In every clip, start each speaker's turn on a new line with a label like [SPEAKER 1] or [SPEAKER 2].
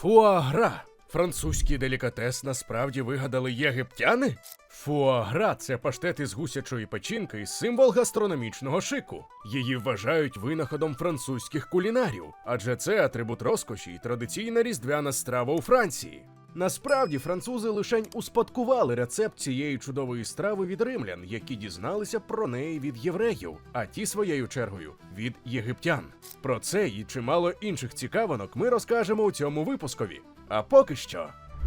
[SPEAKER 1] Фуагра. Французький делікатес насправді вигадали єгиптяни? Фуагра це паштет із гусячої печінки символ гастрономічного шику. Її вважають винаходом французьких кулінарів, адже це атрибут розкоші і традиційна різдвяна страва у Франції. Насправді французи лишень успадкували рецепт цієї чудової страви від римлян, які дізналися про неї від євреїв, а ті своєю чергою від єгиптян. Про це і чимало інших цікавинок ми розкажемо у цьому випускові. А поки що.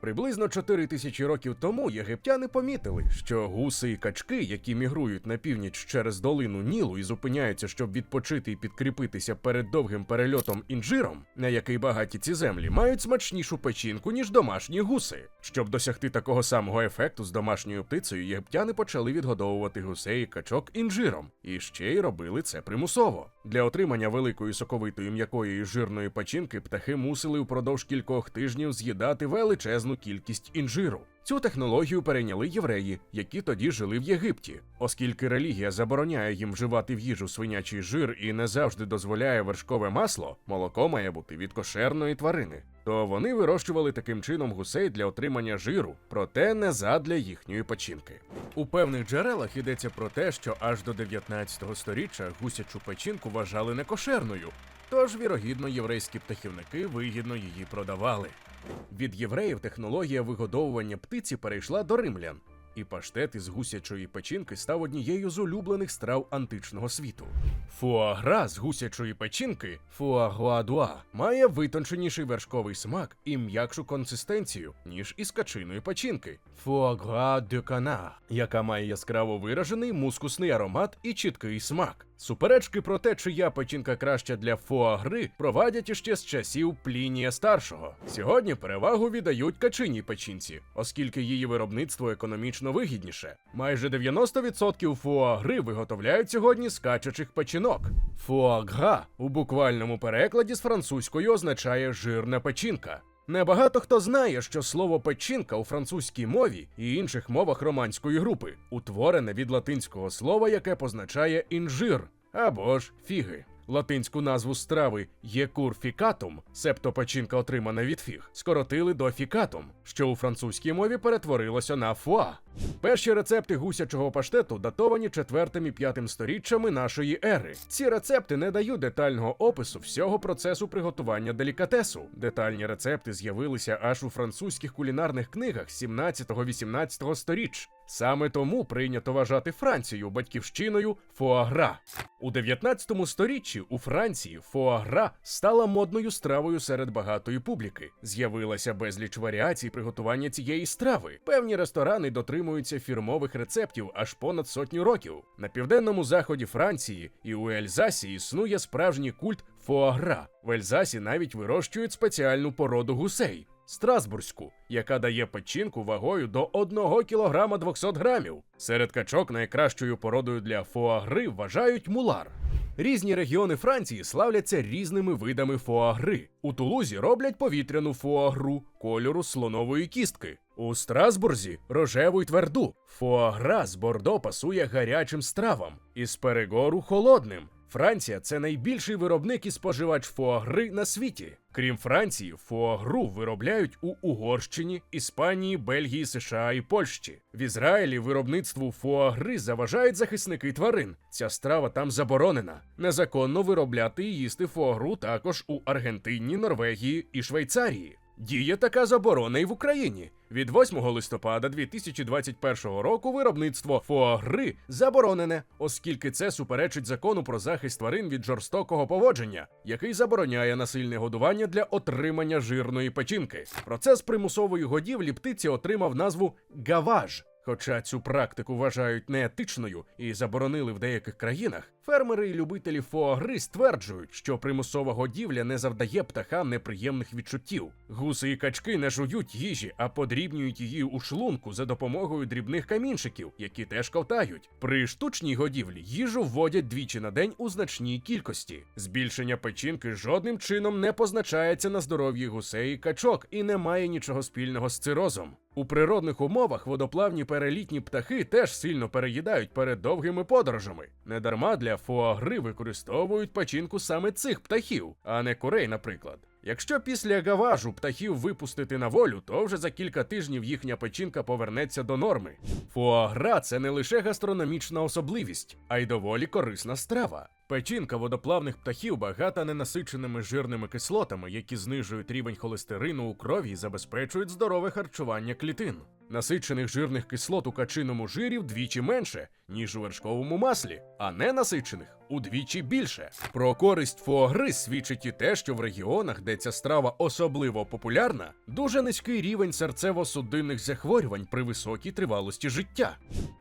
[SPEAKER 1] Приблизно 4 тисячі років тому єгиптяни помітили, що гуси і качки, які мігрують на північ через долину Нілу і зупиняються, щоб відпочити і підкріпитися перед довгим перельотом інжиром, на який багаті ці землі, мають смачнішу печінку, ніж домашні гуси. Щоб досягти такого самого ефекту з домашньою птицею, єгиптяни почали відгодовувати гусей і качок інжиром, і ще й робили це примусово. Для отримання великої соковитої м'якої і жирної печінки птахи мусили упродовж кількох тижнів з'їдати величезну кількість інжиру. Цю технологію перейняли євреї, які тоді жили в Єгипті. Оскільки релігія забороняє їм вживати в їжу свинячий жир і не завжди дозволяє вершкове масло, молоко має бути від кошерної тварини. То вони вирощували таким чином гусей для отримання жиру, проте не задля їхньої печінки. У певних джерелах йдеться про те, що аж до 19 століття гусячу печінку вважали некошерною, тож, вірогідно, єврейські птахівники вигідно її продавали. Від євреїв технологія вигодовування птиці перейшла до римлян, і паштет із гусячої печінки став однією з улюблених страв античного світу. Фуагра з гусячої печінки фуагуадуа має витонченіший вершковий смак і м'якшу консистенцію, ніж із качиної печінки фуагра де кана, яка має яскраво виражений мускусний аромат і чіткий смак. Суперечки про те, чия печінка краща для фуагри, провадять іще з часів Плінія старшого. Сьогодні перевагу віддають качиній печінці, оскільки її виробництво економічно вигідніше. Майже 90% фуагри виготовляють сьогодні з качачих печінок. Фуагра у буквальному перекладі з французької означає жирна печінка. Небагато хто знає, що слово печінка у французькій мові і інших мовах романської групи утворене від латинського слова, яке позначає інжир або ж фіги. Латинську назву страви єкур фікатум, себто печінка отримана від фіг, скоротили до фікатум, що у французькій мові перетворилося на фуа. Перші рецепти гусячого паштету датовані 4 і 5 сторіччями нашої ери. Ці рецепти не дають детального опису всього процесу приготування делікатесу. Детальні рецепти з'явилися аж у французьких кулінарних книгах 17-18 сторіч. Саме тому прийнято вважати Францію батьківщиною фуагра. У 19 сторіччі у Франції фуагра стала модною стравою серед багатої публіки. З'явилася безліч варіацій приготування цієї страви. Певні ресторани дотримуються фірмових рецептів аж понад сотню років. На південному заході Франції і у Ельзасі існує справжній культ фуагра. В Ельзасі навіть вирощують спеціальну породу гусей. Страсбурзьку, яка дає печінку вагою до 1 кг 200 грамів. Серед качок найкращою породою для фуагри вважають мулар. Різні регіони Франції славляться різними видами фуагри. У Тулузі роблять повітряну фуагру кольору слонової кістки. У Страсбурзі рожеву й тверду. Фуагра з бордо пасує гарячим стравам, із перегору холодним. Франція це найбільший виробник і споживач фуагри на світі. Крім Франції, фуагру виробляють у Угорщині, Іспанії, Бельгії, США і Польщі. В Ізраїлі виробництву фуагри заважають захисники тварин. Ця страва там заборонена. Незаконно виробляти і їсти фуагру також у Аргентині, Норвегії і Швейцарії. Діє така заборона і в Україні. Від 8 листопада 2021 року виробництво фуагри заборонене, оскільки це суперечить закону про захист тварин від жорстокого поводження, який забороняє насильне годування для отримання жирної печінки. Процес примусової годівлі птиці отримав назву гаваж. Хоча цю практику вважають неетичною і заборонили в деяких країнах, фермери і любителі фоагри стверджують, що примусова годівля не завдає птахам неприємних відчуттів. Гуси і качки не жують їжі, а подрібнюють її у шлунку за допомогою дрібних камінчиків, які теж ковтають. При штучній годівлі їжу вводять двічі на день у значній кількості. Збільшення печінки жодним чином не позначається на здоров'ї гусей і качок і не має нічого спільного з цирозом. У природних умовах водоплавні перелітні птахи теж сильно переїдають перед довгими подорожами. Недарма для фуагри використовують печінку саме цих птахів, а не курей, наприклад. Якщо після гаважу птахів випустити на волю, то вже за кілька тижнів їхня печінка повернеться до норми. Фуагра це не лише гастрономічна особливість, а й доволі корисна страва. Печінка водоплавних птахів багата ненасиченими жирними кислотами, які знижують рівень холестерину у крові і забезпечують здорове харчування клітин. Насичених жирних кислот у качиному жирі вдвічі менше, ніж у вершковому маслі, а ненасичених удвічі більше. Про користь фуагри свідчить і те, що в регіонах, де ця страва особливо популярна, дуже низький рівень серцево-судинних захворювань при високій тривалості життя.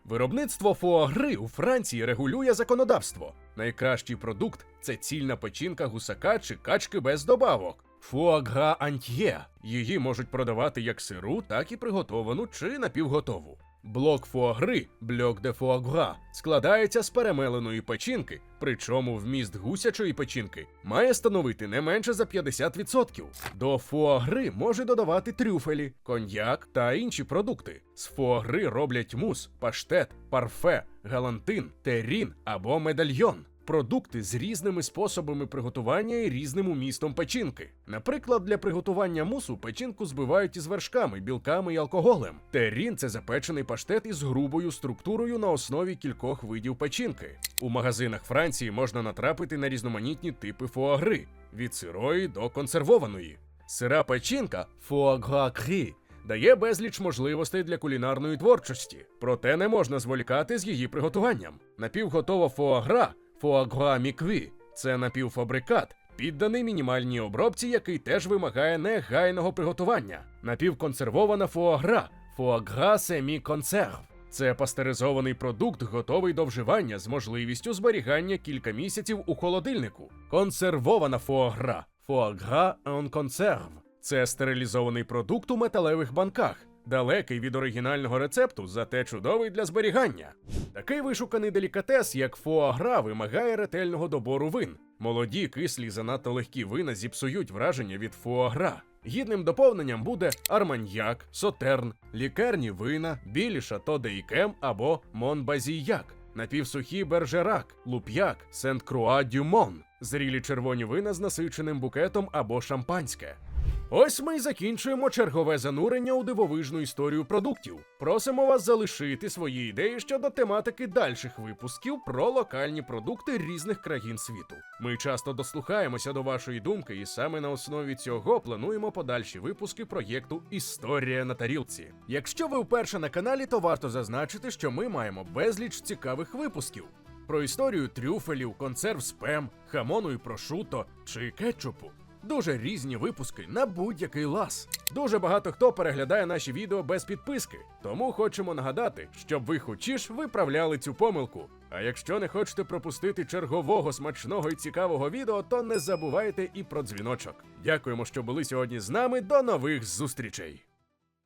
[SPEAKER 1] Виробництво фуагри у Франції регулює законодавство. Найкращий продукт це цільна печінка гусака чи качки без добавок. Фуагра антьє. Її можуть продавати як сиру, так і приготовану чи напівготову. Блок фуагри, блок де фуагра, складається з перемеленої печінки, причому вміст гусячої печінки має становити не менше за 50%. До фуагри може додавати трюфелі, коньяк та інші продукти. З фуагри роблять мус, паштет, парфе, галантин, терін або медальйон. Продукти з різними способами приготування і різним умістом печінки. Наприклад, для приготування мусу печінку збивають із вершками, білками і алкоголем. Терін це запечений паштет із грубою структурою на основі кількох видів печінки. У магазинах Франції можна натрапити на різноманітні типи фуагри від сирої до консервованої. Сира печінка фуагра-крі дає безліч можливостей для кулінарної творчості, проте не можна зволікати з її приготуванням. Напівготова фуагра фуагра мікві це напівфабрикат, підданий мінімальній обробці, який теж вимагає негайного приготування. Напівконсервована фуагра фуагра семі консерв. Це пастеризований продукт, готовий до вживання з можливістю зберігання кілька місяців у холодильнику. Консервована фуагра фуагра en консерв. Це стерилізований продукт у металевих банках, далекий від оригінального рецепту, зате чудовий для зберігання. Такий вишуканий делікатес, як фуагра, вимагає ретельного добору вин. Молоді, кислі, занадто легкі вина зіпсують враження від фуагра. Гідним доповненням буде арманьяк, сотерн, лікарні вина, білі шато де Ікем або Монбазіяк, напівсухі бержерак, луп'як, Сент-Круа Дюмон, зрілі червоні вина з насиченим букетом або шампанське. Ось ми й закінчуємо чергове занурення у дивовижну історію продуктів. Просимо вас залишити свої ідеї щодо тематики дальших випусків про локальні продукти різних країн світу. Ми часто дослухаємося до вашої думки, і саме на основі цього плануємо подальші випуски проєкту Історія на тарілці. Якщо ви вперше на каналі, то варто зазначити, що ми маємо безліч цікавих випусків. Про історію трюфелів, консерв спем, хамону і прошуто чи кетчупу. Дуже різні випуски на будь-який лас. Дуже багато хто переглядає наші відео без підписки, тому хочемо нагадати, щоб ви хочеш виправляли цю помилку. А якщо не хочете пропустити чергового смачного і цікавого відео, то не забувайте і про дзвіночок. Дякуємо, що були сьогодні з нами. До нових зустрічей!